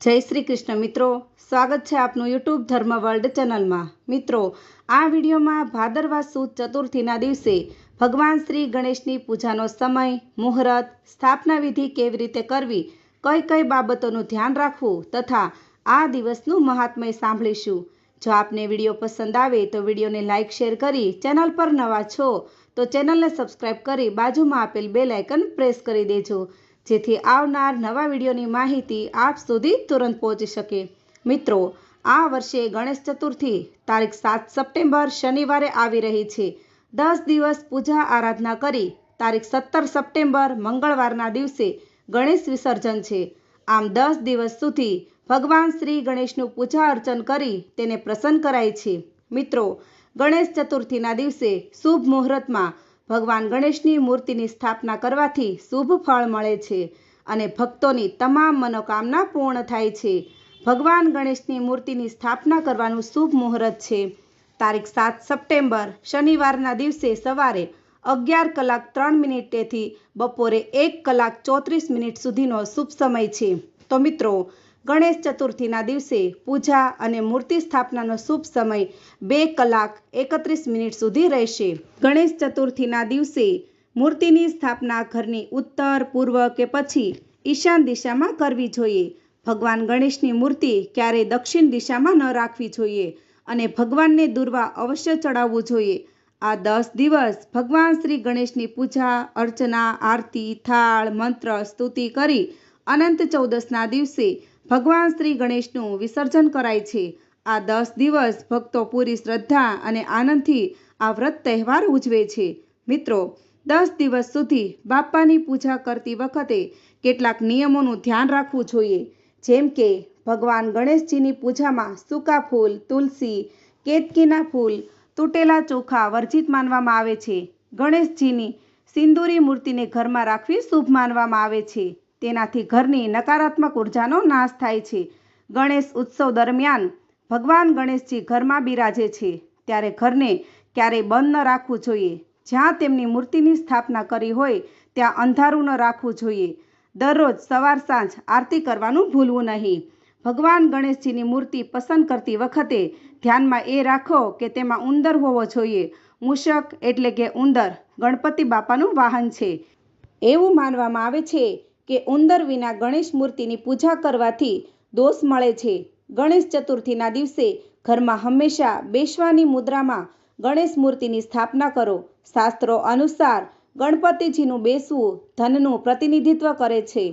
જય શ્રી કૃષ્ણ મિત્રો. સ્વાગત છે આપનું યુટ્યુબ ધર્મ વર્લ્ડ ચેનલમાં. મિત્રો, આ વિડીયોમાં ભાદરવા સુદ ચતુર્થીના દિવસે ભગવાન શ્રી ગણેશની પૂજાનો સમય, મુહૂર્ત, સ્થાપના વિધિ કેવી રીતે કરવી, કઈ કઈ બાબતોનું ધ્યાન રાખવું તથા આ દિવસનું મહાત્મય સાંભળીશું. જો આપને વીડિયો પસંદ આવે તો વિડીયોને લાઇક શેર કરી ચેનલ પર નવા છો તો ચેનલને સબસ્ક્રાઇબ કરી બાજુમાં આપેલ બે લાઇકન પ્રેસ કરી દેજો. જેથી આવનાર નવા વિડીયોની માહિતી આપ સુધી તુરંત પહોંચી શકે. મિત્રો, આ વર્ષે ગણેશ ચતુર્થી, તારીખ સાત સપ્ટેમ્બર શનિવારે આવી રહી છે. દસ દિવસ પૂજા આરાધના કરી, તારીખ સત્તર સપ્ટેમ્બર મંગળવારના દિવસે ગણેશ વિસર્જન છે. આમ દસ દિવસ સુધી ભગવાન શ્રી ગણેશનું પૂજા અર્ચન કરી તેને પ્રસન્ન કરાય છે. મિત્રો, ગણેશ ચતુર્થીના દિવસે શુભ મુહૂર્તમાં ભગવાન ગણેશની મૂર્તિની સ્થાપના કરવાથી શુભ ફળ મળે છે અને ભક્તોની તમામ મનોકામના પૂર્ણ થાય છે. ભગવાન ગણેશની મૂર્તિની સ્થાપના કરવાનું શુભ મુહૂર્ત છે. તારીખ સાત સપ્ટેમ્બર, શનિવારના દિવસે સવારે અગિયાર કલાક ત્રણ મિનિટેથી બપોરે એક કલાક ચોત્રીસ મિનિટ સુધીનો શુભ સમય છે. તો મિત્રો ગણેશ ચતુર્થીના દિવસે પૂજા અને મૂર્તિ સ્થાપનાનો શુભ સમય બે કલાક એકત્રીસ મિનિટ સુધી રહેશે. ગણેશ ચતુર્થીના દિવસે મૂર્તિની સ્થાપના ઘરની ઉત્તર, પૂર્વ કે પછી ઈશાન દિશામાં કરવી જોઈએ. ભગવાન ગણેશની મૂર્તિ ક્યારેય દક્ષિણ દિશામાં ન રાખવી જોઈએ અને ભગવાનને દુર્વા અવશ્ય ચડાવવું જોઈએ. આ દસ દિવસ ભગવાન શ્રી ગણેશની પૂજા, અર્ચના, આરતી, થાળ, મંત્ર, સ્તુતિ કરી અનંત ચૌદસના દિવસે ભગવાન શ્રી ગણેશનું વિસર્જન કરાય છે. આ દસ દિવસ ભક્તો પૂરી શ્રદ્ધા અને આનંદથી આ વ્રત તહેવાર ઉજવે છે. મિત્રો, દસ દિવસ સુધી બાપાની પૂજા કરતી વખતે કેટલાક નિયમોનું ધ્યાન રાખવું જોઈએ. જેમ કે, ભગવાન ગણેશજીની પૂજામાં સૂકા ફૂલ, તુલસી, કેતકીના ફૂલ, તૂટેલા ચોખા વર્જિત માનવામાં આવે છે. ગણેશજીની સિંદૂરી મૂર્તિને ઘરમાં રાખવી શુભ માનવામાં આવે છે. તેનાથી ઘરની નકારાત્મક ઉર્જાનો નાશ થાય છે. ગણેશ ઉત્સવ દરમિયાન ભગવાન ગણેશજી ઘરમાં બિરાજે છે. ત્યારે ઘરને ક્યારેય બંધ ન રાખવું જોઈએ. જ્યાં તેમની મૂર્તિની સ્થાપના કરી હોય, ત્યાં અંધારું ન રાખવું જોઈએ. દરરોજ સવાર સાંજ આરતી કરવાનું ભૂલવું નહીં. ભગવાન ગણેશજીની મૂર્તિ પસંદ કરતી વખતે ધ્યાનમાં એ રાખો કે તેમાં ઉંદર હોવો જોઈએ. મૂષક એટલે કે ઉંદર ગણપતિ બાપાનું વાહન છે. એવું માનવામાં આવે છે કે ઉંદર વિના ગણેશ મૂર્તિની પૂજા કરવાથી દોષ મળે છે. ગણેશ ચતુર્થીના દિવસે ઘરમાં હંમેશા બેસવાની મુદ્રામાં ગણેશ મૂર્તિની સ્થાપના કરો. શાસ્ત્રો અનુસાર ગણપતિજીનું બેસવું ધનનું પ્રતિનિધિત્વ કરે છે.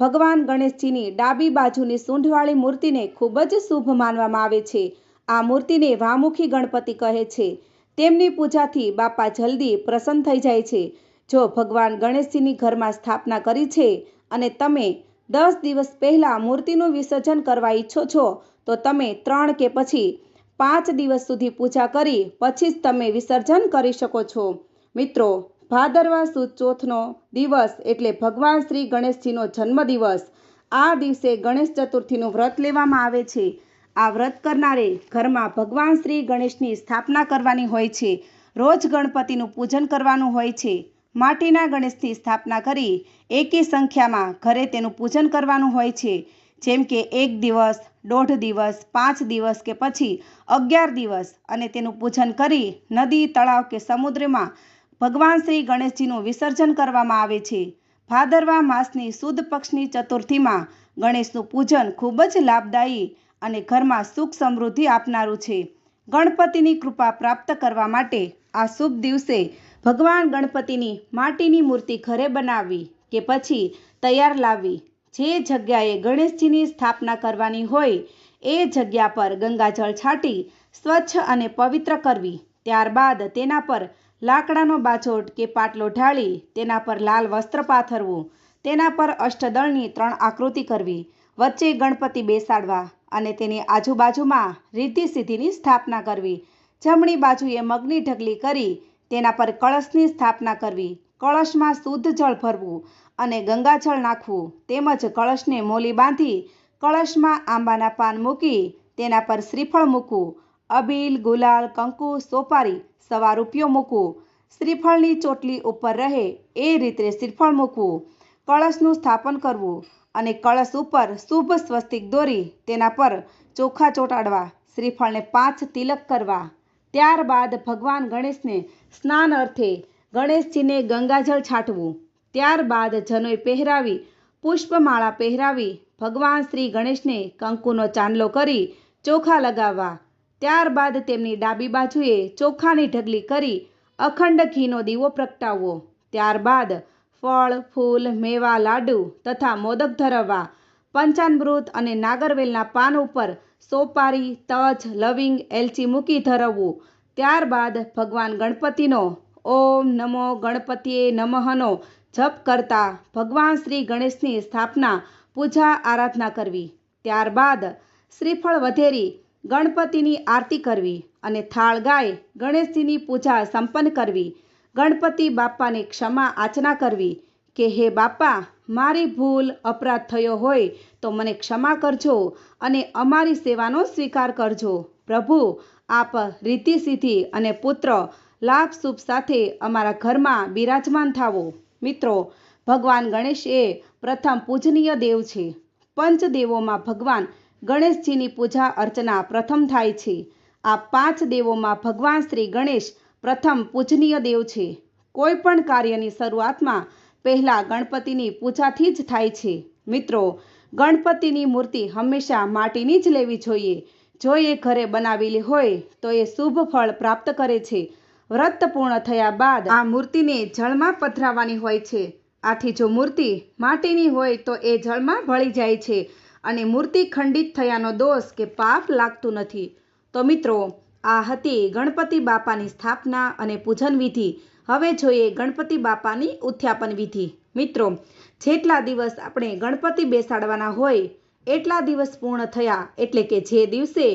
ભગવાન ગણેશજીની ડાબી બાજુની સૂંઢવાળી મૂર્તિને ખૂબ જ શુભ માનવામાં આવે છે. આ મૂર્તિને વામુખી ગણપતિ કહે છે. તેમની પૂજાથી બાપા જલ્દી પ્રસન્ન થઈ જાય છે. જો ભગવાન ગણેશજીની ઘરમાં સ્થાપના કરી છે અને તમે દસ દિવસ પહેલાં મૂર્તિનું વિસર્જન કરવા ઈચ્છો છો, તો તમે ત્રણ કે પછી પાંચ દિવસ સુધી પૂજા કરી, પછી જ તમે વિસર્જન કરી શકો છો. મિત્રો, ભાદરવા સુદ ચોથનો દિવસ એટલે ભગવાન શ્રી ગણેશજીનો જન્મદિવસ. આ દિવસે ગણેશ ચતુર્થીનું વ્રત લેવામાં આવે છે. આ વ્રત કરનારે ઘરમાં ભગવાન શ્રી ગણેશની સ્થાપના કરવાની હોય છે. રોજ ગણપતિનું પૂજન કરવાનું હોય છે. માટીના ગણેશની સ્થાપના કરી એકી સંખ્યામાં ઘરે તેનું પૂજન કરવાનું હોય છે. જેમ કે એક દિવસ, દોઢ દિવસ, પાંચ દિવસ કે પછી અગિયાર દિવસ અને તેનું પૂજન કરી નદી, તળાવ કે સમુદ્રમાં ભગવાન શ્રી ગણેશજીનું વિસર્જન કરવામાં આવે છે. ભાદરવા માસની સુદ પક્ષની ચતુર્થીમાં ગણેશનું પૂજન ખૂબ જ લાભદાયી અને ઘરમાં સુખ સમૃદ્ધિ આપનારું છે. ગણપતિની કૃપા પ્રાપ્ત કરવા માટે આ શુભ દિવસે ભગવાન ગણપતિની માટીની મૂર્તિ ઘરે બનાવવી કે પછી તૈયાર લાવવી જે જગ્યાએ ગણેશજીની સ્થાપના કરવાની હોય, એ જગ્યા પર ગંગાજળ છાંટી, સ્વચ્છ અને પવિત્ર કરવી. ત્યારબાદ તેના પર લાકડાનો બાછોટ કે પાટલો ઢાળી, તેના પર લાલ વસ્ત્ર પાથરવું, તેના પર અષ્ટદળની ત્રણ આકૃતિ કરવી, વચ્ચે ગણપતિ બેસાડવા અને તેની આજુબાજુમાં રીતિ સિદ્ધિની સ્થાપના કરવી. જમણી બાજુએ મગની ઢગલી કરી તેના પર કળશની સ્થાપના કરવી, કળશમાં શુદ્ધ જળ ભરવું અને ગંગાજળ નાખવું તેમજ કળશને મોલી બાંધી કળશમાં આંબાના પાન મૂકી તેના પર શ્રીફળ મૂકવું, અબીલ, ગુલાલ, કંકુ, સોપારી સવા રૂપિયો મૂકવું, શ્રીફળની ચોટલી ઉપર રહે એ રીતે શ્રીફળ મૂકવું, કળશનું સ્થાપન કરવું અને કળશ ઉપર શુભ સ્વસ્તિક દોરી તેના પર ચોખા ચોંટાડવા, શ્રીફળને પાંચ તિલક કરવા. ત્યારબાદ ભગવાન ગણેશને સ્નાન અર્થે ગણેશજીને ગંગાજળ છાંટવું. ત્યારબાદ જનોઈ પહેરાવી, પુષ્પમાળા પહેરાવી, ભગવાન શ્રી ગણેશને કંકુનો ચાંદલો કરી ચોખા લગાવવા. ત્યારબાદ તેમની ડાબી બાજુએ ચોખાની ઢગલી કરી અખંડ ઘીનો દીવો પ્રગટાવવો. ત્યારબાદ ફળ, ફૂલ, મેવા, લાડુ તથા મોદક ધરવવા, પંચામૃત અને નાગરવેલના પાન ઉપર સોપારી, તજ, લવિંગ, એલચી મૂકી ધરવવું. ત્યારબાદ ભગવાન ગણપતિનો ઓમ નમો ગણપતિએ નમઃનો જપ કરતા ભગવાન શ્રી ગણેશની સ્થાપના પૂજા આરાધના કરવી. ત્યારબાદ શ્રીફળ વધેરી ગણપતિની આરતી કરવી અને થાળ ગાય ગણેશજીની પૂજા સંપન્ન કરવી. ગણપતિ બાપાને ક્ષમા આચના કરવી. કે હે બાપા, મારી ભૂલ અપરાધ થયો હોય તો મને ક્ષમા કરજો અને અમારી સેવાનો સ્વીકાર કરજો. પ્રભુ, આપ રીતિ સિદ્ધિ અને પુત્ર લાભ શુભ સાથે અમારા ઘરમાં બિરાજમાન થાવો. મિત્રો, ભગવાન ગણેશ એ પ્રથમ પૂજનીય દેવ છે. પંચદેવોમાં ભગવાન ગણેશજીની પૂજા અર્ચના પ્રથમ થાય છે. આ પાંચ દેવોમાં ભગવાન શ્રી ગણેશ પ્રથમ પૂજનીય દેવ છે. કોઈ પણ કાર્યની શરૂઆતમાં પહેલાં ગણપતિની પૂજાથી જ થાય છે. મિત્રો, ગણપતિની મૂર્તિ હંમેશા માટીની જ લેવી જોઈએ. જો એ ઘરે બનાવેલી હોય, તો એ શુભ ફળ પ્રાપ્ત કરે છે. વ્રત પૂર્ણ થયા બાદ આ મૂર્તિને જળમાં પધરાવવાની હોય છે. આથી જો મૂર્તિ માટીની હોય, તો એ જળમાં ભળી જાય છે અને મૂર્તિ ખંડિત થયાનો દોષ કે પાપ લાગતું નથી. તો મિત્રો, આ હતી ગણપતિ બાપાની સ્થાપના અને પૂજન વિધિ. હવે જોઈએ ગણપતિ બાપાની ઉથ્યાપન વિધિ. મિત્રો, જેટલા દિવસ આપણે ગણપતિ બેસાડવાના હોય, એટલા દિવસ પૂર્ણ થયા એટલે કે જે દિવસે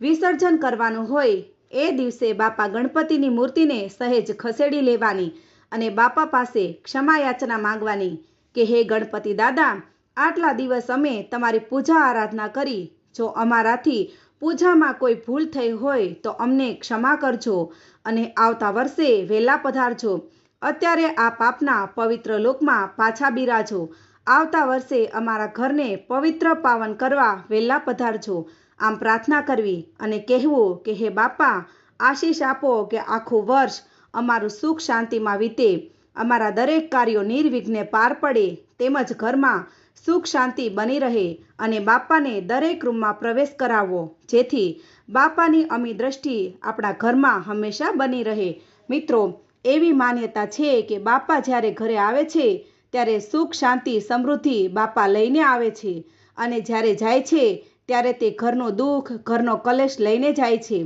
વિસર્જન કરવાનું હોય, એ દિવસે બાપા ગણપતિની મૂર્તિને સહેજ ખસેડી લેવાની અને બાપા પાસે ક્ષમા યાચના માંગવાની કે, હે ગણપતિ દાદા, આટલા દિવસ અમે તમારી પૂજા આરાધના કરી, જો અમારાથી પૂજામાં કોઈ ભૂલ થઈ હોય તો અમને ક્ષમા કરજો અને આવતા વર્ષે વહેલા પધારજો. અત્યારે આ પાપના પવિત્ર લોકમાં પાછા બિરાજો. આવતા વર્ષે અમારા ઘરને પવિત્ર પાવન કરવા વહેલા પધારજો. આમ પ્રાર્થના કરવી અને કહેવું કે, હે બાપા, આશીષ આપો કે આખું વર્ષ અમારું સુખ શાંતિમાં વીતે. અમારા દરેક કાર્યો નિર્વિઘ્ને પાર પડે. તેમજ ઘરમાં સુખ શાંતિ બની રહે અને બાપાને દરેક રૂમમાં પ્રવેશ કરાવવો. જેથી બાપાની અમી દ્રષ્ટિ આપણા ઘરમાં હંમેશા બની રહે. મિત્રો, એવી માન્યતા છે કે બાપા જ્યારે ઘરે આવે છે, ત્યારે સુખ, શાંતિ, સમૃદ્ધિ બાપા લઈને આવે છે અને જ્યારે જાય છે, ત્યારે તે ઘરનો દુઃખ, ઘરનો કલેશ લઈને જાય છે.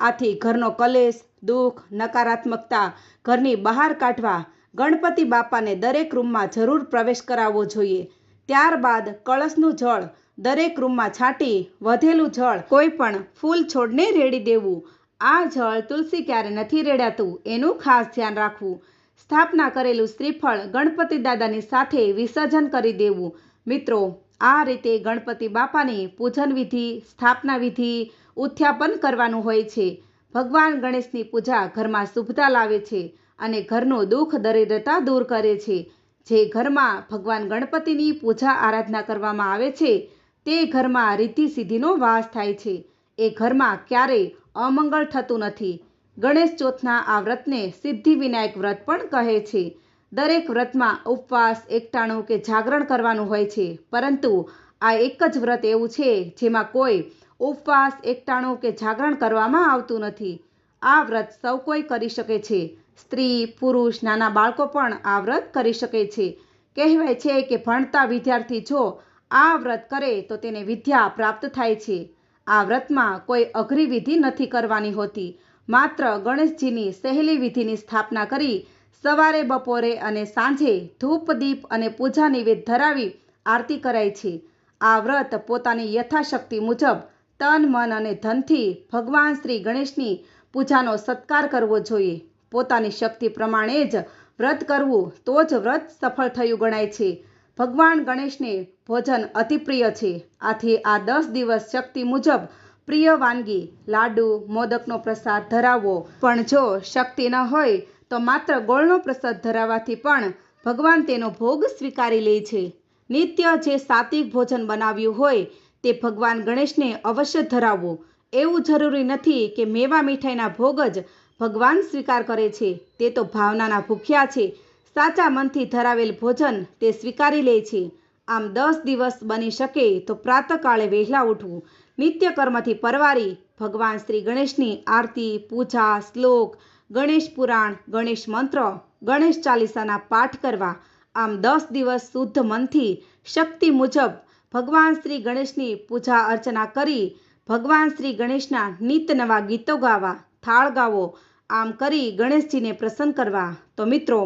આથી ઘરનો કલેશ, દુઃખ, નકારાત્મકતા ઘરની બહાર કાઢવા ગણપતિ બાપાને દરેક રૂમમાં જરૂર પ્રવેશ કરાવવો જોઈએ. ત્યારબાદ કળશનું જળ દરેક રૂમમાં છાંટી વધેલું જળ કોઈ પણ ફૂલ છોડને રેડી દેવું. આ જળ તુલસી ક્યારે નથી રેડાતું એનું ખાસ ધ્યાન રાખવું. સ્થાપના કરેલું શ્રીફળ ગણપતિ દાદાની સાથે વિસર્જન કરી દેવું. મિત્રો, આ રીતે ગણપતિ બાપાની પૂજન વિધિ, સ્થાપના વિધિ ઉથ્યાપન કરવાનું હોય છે. ભગવાન ગણેશની પૂજા ઘરમાં શુભતા લાવે છે અને ઘરનું દુઃખ દરિદ્રતા દૂર કરે છે. જે ઘરમાં ભગવાન ગણપતિની પૂજા આરાધના કરવામાં આવે છે, તે ઘરમાં રીતિ સિદ્ધિનો વાસ થાય છે. એ ઘરમાં ક્યારેય અમંગળ થતું નથી. ગણેશ ચોથના આ વ્રતને સિદ્ધિ વિનાયક વ્રત પણ કહે છે. દરેક વ્રતમાં ઉપવાસ, એકટાણું કે જાગરણ કરવાનું હોય છે, પરંતુ આ એક જ વ્રત એવું છે જેમાં કોઈ ઉપવાસ, એકટાણું કે જાગરણ કરવામાં આવતું નથી. આ વ્રત સૌ કોઈ કરી શકે છે. સ્ત્રી, પુરુષ, નાના બાળકો પણ આ વ્રત કરી શકે છે. કહેવાય છે કે ભણતા વિદ્યાર્થી જો આ વ્રત કરે તો તેને વિદ્યા પ્રાપ્ત થાય છે. આ વ્રતમાં કોઈ અઘરી વિધિ નથી કરવાની હોતી. માત્ર ગણેશજીની સહેલી વિધિની સ્થાપના કરી સવારે, બપોરે અને સાંજે ધૂપ, દીપ અને પૂજા નિવેદ ધરાવી આરતી કરાય છે. આ વ્રત પોતાની યથાશક્તિ મુજબ તન, મન અને ધનથી ભગવાન શ્રી ગણેશની પૂજાનો સત્કાર કરવો જોઈએ. પોતાની શક્તિ પ્રમાણે જ વ્રત કરવું તો જ વ્રત સફળ થયું ગણાય છે. ભગવાન ગણેશને ભોજન અતિપ્રિય છે. આથી આ દસ દિવસ શક્તિ મુજબ પ્રિય વાનગી, લાડુ, મોદકનો પ્રસાદ ધરાવવો પણ જો શક્તિ ન હોય, તો માત્ર ગોળનો પ્રસાદ ધરાવવાથી પણ ભગવાન તેનો ભોગ સ્વીકારી લે છે. નિત્ય જે સાત્વિક ભોજન બનાવ્યું હોય, તે ભગવાન ગણેશને અવશ્ય ધરાવવું એવું જરૂરી નથી કે મેવા મીઠાઈના ભોગ જ ભગવાન સ્વીકાર કરે છે. તે તો ભાવનાના ભૂખ્યા છે. સાચા મનથી ધરાવેલ ભોજન તે સ્વીકારી લે છે. આમ દસ દિવસ બની શકે તો પ્રાતકાળે વહેલા ઉઠવું. નિત્ય કર્મથી પરવારી ભગવાન શ્રી ગણેશની આરતી, પૂજા, શ્લોક, ગણેશ પુરાણ, ગણેશ મંત્ર, ગણેશ ચાલીસાના પાઠ કરવા. આમ દસ દિવસ શુદ્ધ મનથી શક્તિ મુજબ ભગવાન શ્રી ગણેશની પૂજા અર્ચના કરી ભગવાન શ્રી ગણેશના નિત નવા ગીતો ગાવા, થાળ ગાવો, આમ કરી ગણેશજીને પ્રસન્ન કરવા. તો મિત્રો,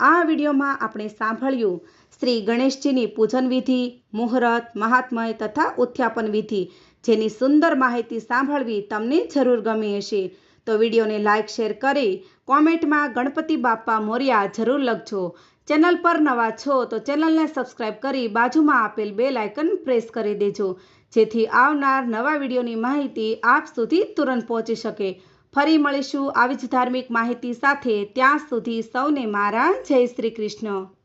આ વિડીયોમાં આપણે સાંભળ્યું શ્રી ગણેશજીની પૂજન વિધિ, મુહૂર્ત, મહાત્મય તથા ઉત્થાપન વિધિ. જેની સુંદર માહિતી સાંભળવી તમને જરૂર ગમી હશે. તો વિડીયોને લાઇક શેર કરી કોમેન્ટમાં ગણપતિ બાપ્પા મોર્યા જરૂર લખજો. ચેનલ પર નવા છો તો ચેનલને સબસ્ક્રાઇબ કરી બાજુમાં આપેલ બે લાઇકન પ્રેસ કરી દેજો. જેથી આવનાર નવા વિડીયોની માહિતી આપ સુધી તુરંત પહોંચી શકે. ફરી મળીશું આવી જ ધાર્મિક માહિતી સાથે ત્યાં સુધી સૌને મારા જય શ્રી કૃષ્ણ.